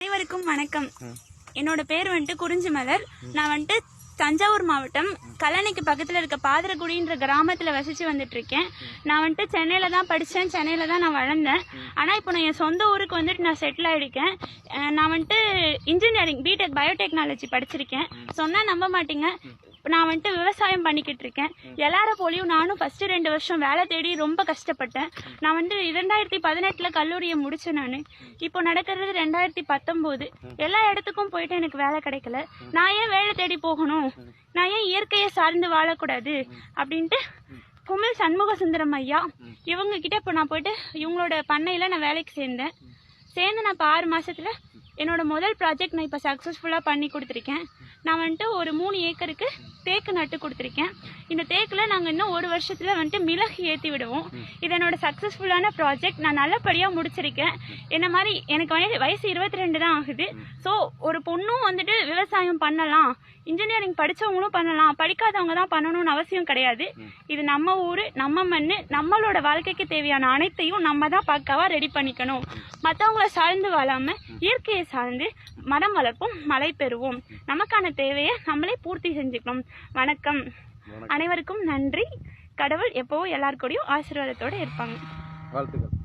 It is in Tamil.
அனைவருக்கும் வணக்கம். என்னோட பேர் வந்துட்டு குறிஞ்சி மலர். நான் வந்துட்டு தஞ்சாவூர் மாவட்டம் கல்லணைக்கு பக்கத்தில் இருக்க பாதிரகுடின்ற கிராமத்தில் வசித்து வந்துட்டு இருக்கேன் நான் வந்துட்டு சென்னையில் தான் படித்தேன் சென்னையில் தான் நான் வளர்ந்தேன். ஆனால் இப்போ நான் என் சொந்த ஊருக்கு வந்துட்டு நான் செட்டில் ஆகிருக்கேன் நான் வந்துட்டு இன்ஜினியரிங் பிடெக் பயோடெக்னாலஜி படிச்சிருக்கேன். சொன்னால் நம்ப மாட்டீங்க. நான் வந்துட்டு விவசாயம் பண்ணிக்கிட்டு இருக்கேன். எல்லார போலியும் நானும் ஃபர்ஸ்ட் ரெண்டு வருஷம் வேலை தேடி ரொம்ப கஷ்டப்பட்டேன். நான் வந்து இரண்டாயிரத்தி பதினெட்டில் கல்லூரியை முடிச்சேன் நான். இப்போ நடக்கிறது ரெண்டாயிரத்தி பத்தொம்போது. எல்லா இடத்துக்கும் போயிட்டு எனக்கு வேலை கிடைக்கல. நான் ஏன் வேலை தேடி போகணும்? நான் ஏன் இயற்கையை சார்ந்து வாழக்கூடாது? அப்படின்ட்டு குமிழ் சண்முக சுந்தரம் ஐயா இவங்க கிட்ட இப்போ நான் போயிட்டு இவங்களோட பண்ணையில் நான் வேலைக்கு சேர்ந்தேன். சேர்ந்து நான் இப்போ ஆறு மாசத்துல என்னோட முதல் ப்ராஜெக்ட் நான் இப்போ சக்ஸஸ்ஃபுல்லாக பண்ணி கொடுத்துருக்கேன். நான் வந்துட்டு ஒரு மூணு ஏக்கருக்கு தேக்கு நட்டு கொடுத்துருக்கேன். இந்த தேக்கில் நாங்கள் இன்னும் ஒரு வருஷத்தில் வந்துட்டு மிளகு ஏற்றி விடுவோம். இது என்னோட சக்ஸஸ்ஃபுல்லான ப்ராஜெக்ட் நான் நல்லபடியாக முடிச்சிருக்கேன். என்ன மாதிரி எனக்கு வந்து வயசு இருபத்தி ரெண்டு தான் ஆகுது. ஸோ ஒரு பொண்ணும் வந்துட்டு விவசாயம் பண்ணலாம். இன்ஜினியரிங் படித்தவங்களும் பண்ணலாம். படிக்காதவங்க தான் பண்ணணும்னு அவசியம் கிடையாது. இது நம்ம ஊர் நம்ம மண் நம்மளோட வாழ்க்கைக்கு தேவையான அனைத்தையும் நம்ம தான் பக்காவாக ரெடி பண்ணிக்கணும். மற்றவங்கள சார்ந்து வாழாமல் இயற்கையை சார்ந்து மரம் வளர்ப்போம் மழை பெறுவோம். நமக்கான தேவையை நம்மளே பூர்த்தி செஞ்சுக்கணும். வணக்கம். அனைவருக்கும் நன்றி. கடவுள் எப்பவும் எல்லார் கூடயும் ஆசீர்வாதத்தோடு இருப்பாங்க. வாழ்த்துக்கள்.